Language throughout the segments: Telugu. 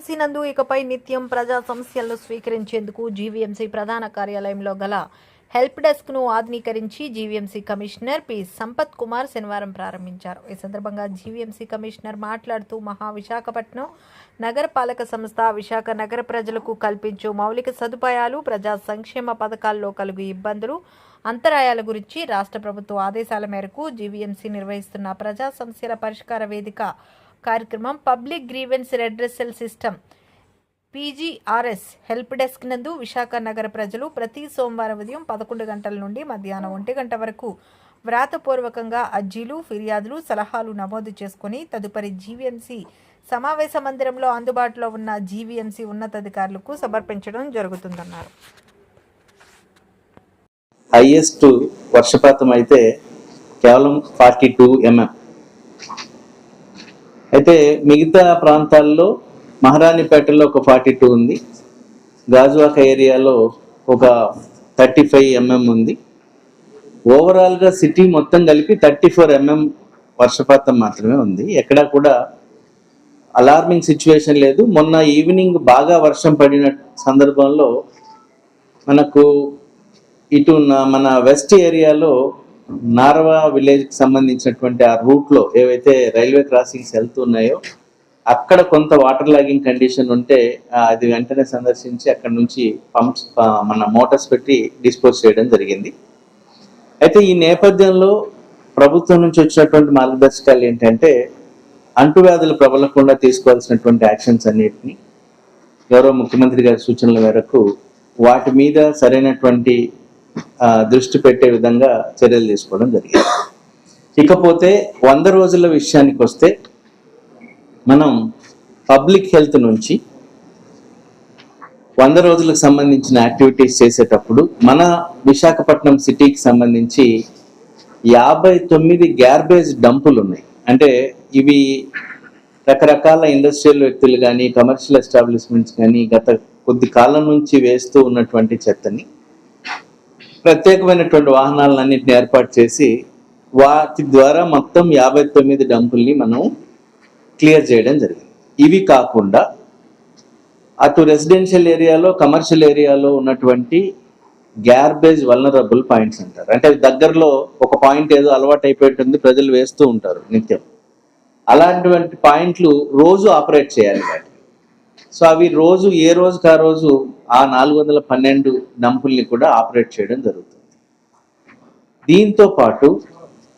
జీవీఎంసీ నందు ఇకపై నిత్యం ప్రజా సమస్యలను స్వీకరించేందుకు జీవీఎంసీ ప్రధాన కార్యాలయంలో గల హెల్ప్ డెస్క్ను ఆధునీకరించి GVMC commissioner P. Sampath Kumar శనివారం ప్రారంభించారు. ఈ సందర్భంగా జీవీఎంసీ కమిషనర్ మాట్లాడుతూ మహా విశాఖపట్నం నగరపాలక సంస్థ విశాఖ నగర ప్రజలకు కల్పించు మౌలిక సదుపాయాలు ప్రజా సంక్షేమ పథకాల్లో కలుగు ఇబ్బందులు అంతరాయాల గురించి రాష్ట్ర ప్రభుత్వ ఆదేశాల మేరకు జీవీఎంసీ నిర్వహిస్తున్న ప్రజా సమస్యల పరిష్కార వేదిక కార్యక్రమం public grievance redressal system PGRS help desk నందు విశాఖ నగర ప్రజలు ప్రతి సోమవారం ఉదయం పదకొండు గంటల నుండి మధ్యాహ్నం ఒంటి గంట వరకు వ్రాతపూర్వకంగా అర్జీలు ఫిర్యాదులు సలహాలు నమోదు చేసుకుని తదుపరి జీవీఎంసీ సమావేశ మందిరంలో అందుబాటులో ఉన్న జీవీఎంసీ ఉన్నతాధికారులకు సమర్పించడం జరుగుతుందన్నారు. హైయెస్ట్ వర్షపాతం అయితే కేవలం ఫార్టీ టూ ఎంఎం. అయితే మిగతా ప్రాంతాల్లో మహారాణిపేటలో ఒక ఫార్టీ టూ ఉంది. గాజువాక ఏరియాలో ఒక థర్టీ ఫైవ్ ఎంఎం ఉంది. ఓవరాల్గా సిటీ మొత్తం కలిపి థర్టీ ఫోర్ ఎంఎం వర్షపాతం మాత్రమే ఉంది. ఎక్కడా కూడా అలార్మింగ్ సిచ్యువేషన్ లేదు. మొన్న ఈవినింగ్ బాగా వర్షం పడిన సందర్భంలో మనకు ఇటు మన వెస్ట్ ఏరియాలో నార్వా విలేజ్కి సంబంధించినటువంటి ఆ రూట్లో ఏవైతే రైల్వే క్రాసింగ్స్ వెళ్తున్నాయో అక్కడ కొంత వాటర్ లాగింగ్ కండిషన్ ఉంటే అది వెంటనే సందర్శించి అక్కడ నుంచి పంప్స్ మన మోటార్స్ పెట్టి డిస్పోజ్ చేయడం జరిగింది. అయితే ఈ నేపథ్యంలో ప్రభుత్వం నుంచి వచ్చినటువంటి మార్గదర్శకాలు ఏంటంటే అంటువ్యాధులు ప్రబలకుండా తీసుకోవాల్సినటువంటి యాక్షన్స్ అన్నిటిని గౌరవ ముఖ్యమంత్రి గారి సూచనల మేరకు వాటి మీద సరైనటువంటి దృష్టి పెట్టే విధంగా చర్యలు తీసుకోవడం జరిగింది. ఇకపోతే వంద రోజుల విషయానికి వస్తే మనం పబ్లిక్ హెల్త్ నుంచి వంద రోజులకు సంబంధించిన యాక్టివిటీస్ చేసేటప్పుడు మన విశాఖపట్నం సిటీకి సంబంధించి యాభై తొమ్మిది గ్యార్బేజ్ డంపులు ఉన్నాయి. అంటే ఇవి రకరకాల ఇండస్ట్రియల్ వ్యక్తులు కానీ కమర్షియల్ ఎస్టాబ్లిష్మెంట్స్ కానీ గత కొద్ది కాలం నుంచి వేస్తూ ఉన్నటువంటి చెత్తని ప్రత్యేకమైనటువంటి వాహనాలన్నింటిని ఏర్పాటు చేసి వాటి ద్వారా మొత్తం యాభై తొమ్మిది డంపుల్ని మనం క్లియర్ చేయడం జరిగింది. ఇవి కాకుండా అటు రెసిడెన్షియల్ ఏరియాలో కమర్షియల్ ఏరియాలో ఉన్నటువంటి గ్యార్బేజ్ వల్నరబుల్ పాయింట్స్ అంటారు. అంటే దగ్గరలో ఒక పాయింట్ ఏదో అలవాటు అయిపోయింటుంది ప్రజలు వేస్తూ ఉంటారు నిత్యం. అలాంటివంటి పాయింట్లు రోజు ఆపరేట్ చేయాలి వాటి సో అవి రోజు ఏ రోజుకి ఆ రోజు ఆ నాలుగు వందల పన్నెండు డంపుల్ని కూడా ఆపరేట్ చేయడం జరుగుతుంది. దీంతో పాటు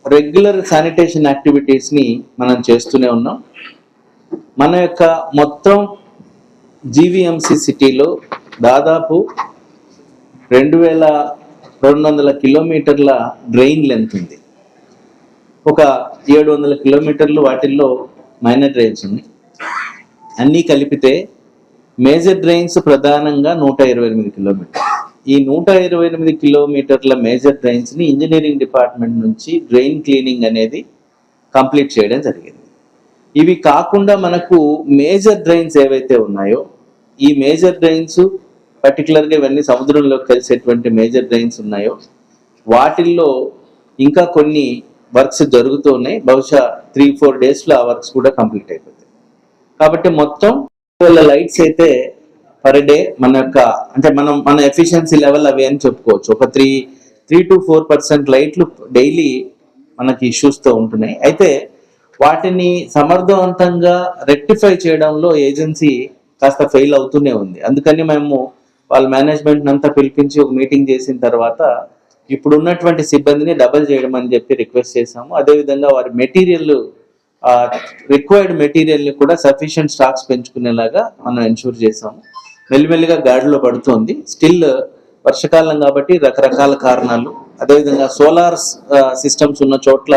రెగ్యులర్ శానిటేషన్ యాక్టివిటీస్ని మనం చేస్తూనే ఉన్నాం. మన యొక్క మొత్తం జీవీఎంసీ సిటీలో దాదాపు రెండు వేల రెండు వందల కిలోమీటర్ల డ్రైన్ లెంత్ ఉంది. ఒక ఏడు వందల కిలోమీటర్లు వాటిల్లో మైనర్ డ్రైన్స్ ఉన్నాయి. అన్నీ కలిపితే మేజర్ డ్రైన్స్ ప్రధానంగా నూట ఇరవై ఎనిమిది కిలోమీటర్ ఈ నూట ఇరవై ఎనిమిది కిలోమీటర్ల మేజర్ డ్రైన్స్ని ఇంజనీరింగ్ డిపార్ట్మెంట్ నుంచి డ్రైన్ క్లీనింగ్ అనేది కంప్లీట్ చేయడం జరిగింది. ఇవి కాకుండా మనకు మేజర్ డ్రైన్స్ ఏవైతే ఉన్నాయో ఈ మేజర్ డ్రైన్స్ పర్టికులర్గా ఇవన్నీ సముద్రంలోకి కలిసేటువంటి మేజర్ డ్రైన్స్ ఉన్నాయో వాటిల్లో ఇంకా కొన్ని వర్క్స్ జరుగుతూ ఉన్నాయి. బహుశా త్రీ ఫోర్ డేస్లో ఆ వర్క్స్ కూడా కంప్లీట్ అయిపోతాయి. కాబట్టి మొత్తం వేల లైట్స్ అయితే పర్ డే మన యొక్క అంటే మనం మన ఎఫిషియన్సీ లెవెల్ అవి అని చెప్పుకోవచ్చు. ఒక three three two four percent లైట్లు డైలీ మనకి ఇష్యూస్తో ఉంటున్నాయి. అయితే వాటిని సమర్థవంతంగా రెక్టిఫై చేయడంలో ఏజెన్సీ కాస్త ఫెయిల్ అవుతూనే ఉంది. అందుకని మేము వాళ్ళ మేనేజ్మెంట్ అంతా పిలిపించి ఒక మీటింగ్ చేసిన తర్వాత ఇప్పుడు ఉన్నటువంటి సిబ్బందిని డబల్ చేయడం అని చెప్పి రిక్వెస్ట్ చేశాము. అదేవిధంగా వారి మెటీరియల్ రిక్వైర్డ్ మెటీరియల్ని కూడా సఫిషియంట్ స్టాక్స్ పెంచుకునేలాగా మనం ఎన్షూర్ చేసాము మెల్లిమెల్లిగా గాడిలో పడుతోంది. స్టిల్ వర్షకాలం కాబట్టి రకరకాల కారణాలు అదేవిధంగా సోలార్ సిస్టమ్స్ ఉన్న చోట్ల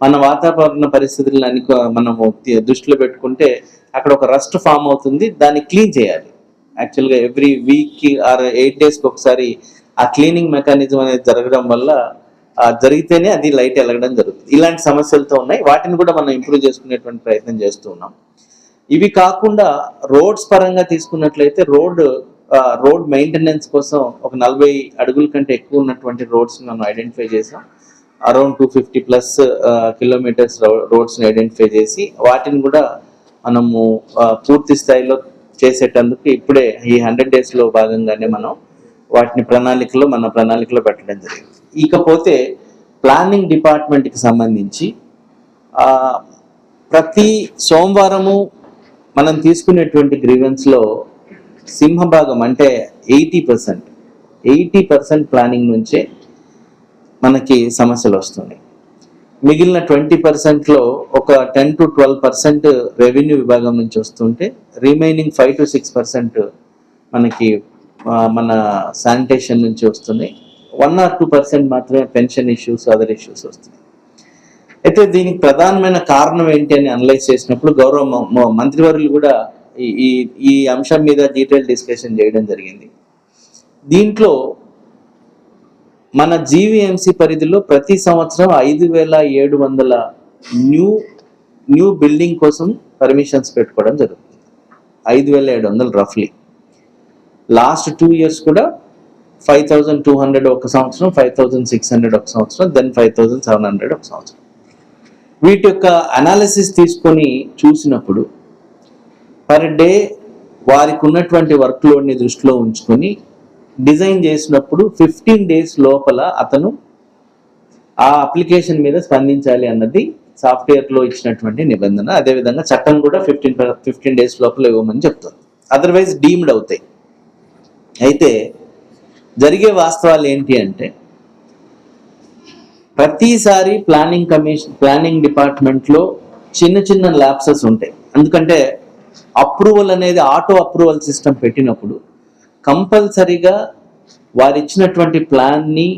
మన వాతావరణ పరిస్థితులను మనము దృష్టిలో పెట్టుకుంటే అక్కడ ఒక రస్ట్ ఫామ్ అవుతుంది. దాన్ని క్లీన్ చేయాలి. యాక్చువల్గా ఎవ్రీ వీక్ ఆర్ ఎయిట్ డేస్కి ఒకసారి ఆ క్లీనింగ్ మెకానిజం అనేది జరగడం వల్ల జరిగితేనే అది లైట్ వెలగడం జరుగుతుంది. ఇలాంటి సమస్యలతో ఉన్నాయి. వాటిని కూడా మనం ఇంప్రూవ్ చేసుకునేటువంటి ప్రయత్నం చేస్తూ ఉన్నాం. ఇవి కాకుండా రోడ్స్ పరంగా తీసుకున్నట్లయితే రోడ్ రోడ్ మెయింటెనెన్స్ కోసం ఒక నలభై అడుగుల కంటే ఎక్కువ ఉన్నటువంటి రోడ్స్ మనం ఐడెంటిఫై చేసాం around two fifty plus kilometres రోడ్స్ని identify చేసి వాటిని కూడా మనము పూర్తి స్థాయిలో చేసేటందుకు ఇప్పుడే ఈ హండ్రెడ్ డేస్లో భాగంగానే మనం వాటిని ప్రణాళికలో మన ప్రణాళికలో పెట్టడం జరిగింది. ఇకపోతే ప్లానింగ్ డిపార్ట్మెంట్కి సంబంధించి ప్రతి సోమవారము మనం తీసుకునేటువంటి గ్రీవెన్స్లో సింహభాగం అంటే eighty percent eighty percent planning నుంచే మనకి సమస్యలు వస్తున్నాయి. మిగిలిన ట్వంటీ పర్సెంట్లో ఒక ten to twelve percent revenue విభాగం నుంచి వస్తుంటే remaining five to six percent మనకి మన శానిటేషన్ నుంచి వస్తున్నాయి. వన్ ఆర్ టూ పర్సెంట్ మాత్రమే పెన్షన్ ఇష్యూస్ అదర్ ఇష్యూస్ వస్తున్నాయి అయితే దీనికి ప్రధానమైన కారణం ఏంటి అని అనలైజ్ చేసినప్పుడు గౌరవ మ- మంత్రివర్యులు కూడా ఈ- ఈ ఈ అంశం మీద డీటెయిల్ డిస్కషన్ చేయడం జరిగింది. దీంట్లో మన జీవీఎంసీ పరిధిలో ప్రతి సంవత్సరం ఐదు వేల ఏడు వందల న్యూ న్యూ బిల్డింగ్ కోసం పర్మిషన్స్ పెట్టుకోవడం జరుగుతుంది. ఐదు వేల ఏడు వందలు రఫ్లీ లాస్ట్ టూ ఇయర్స్ కూడా ఫైవ్ థౌజండ్ టూ హండ్రెడ్ ఒక సంవత్సరం ఫైవ్ థౌజండ్ సిక్స్ హండ్రెడ్ ఒక సంవత్సరం then five thousand seven hundred ఒక సంవత్సరం. వీటి యొక్క అనాలిసిస్ తీసుకొని చూసినప్పుడు పర్ డే వారికి ఉన్నటువంటి వర్క్ లోడ్ని దృష్టిలో ఉంచుకొని డిజైన్ చేసినప్పుడు ఫిఫ్టీన్ డేస్ లోపల అతను ఆ అప్లికేషన్ మీద స్పందించాలి అన్నది సాఫ్ట్వేర్లో ఇచ్చినటువంటి నిబంధన. అదేవిధంగా చట్టం కూడా ఫిఫ్టీన్ ఫిఫ్టీన్ డేస్ లోపల ఇవ్వమని చెప్తుంది. అదర్వైజ్ డీమ్డ్ అవుతాయి. అయితే జరిగే వాస్తవాలు ఏంటి అంటే ప్రతిసారి ప్లానింగ్ కమిషన్ ప్లానింగ్ డిపార్ట్మెంట్లో చిన్న చిన్న ల్యాప్సెస్ ఉంటాయి. ఎందుకంటే అప్రూవల్ అనేది ఆటో అప్రూవల్ సిస్టమ్ పెట్టినప్పుడు కంపల్సరీగా వారు ఇచ్చినటువంటి ప్లాన్ని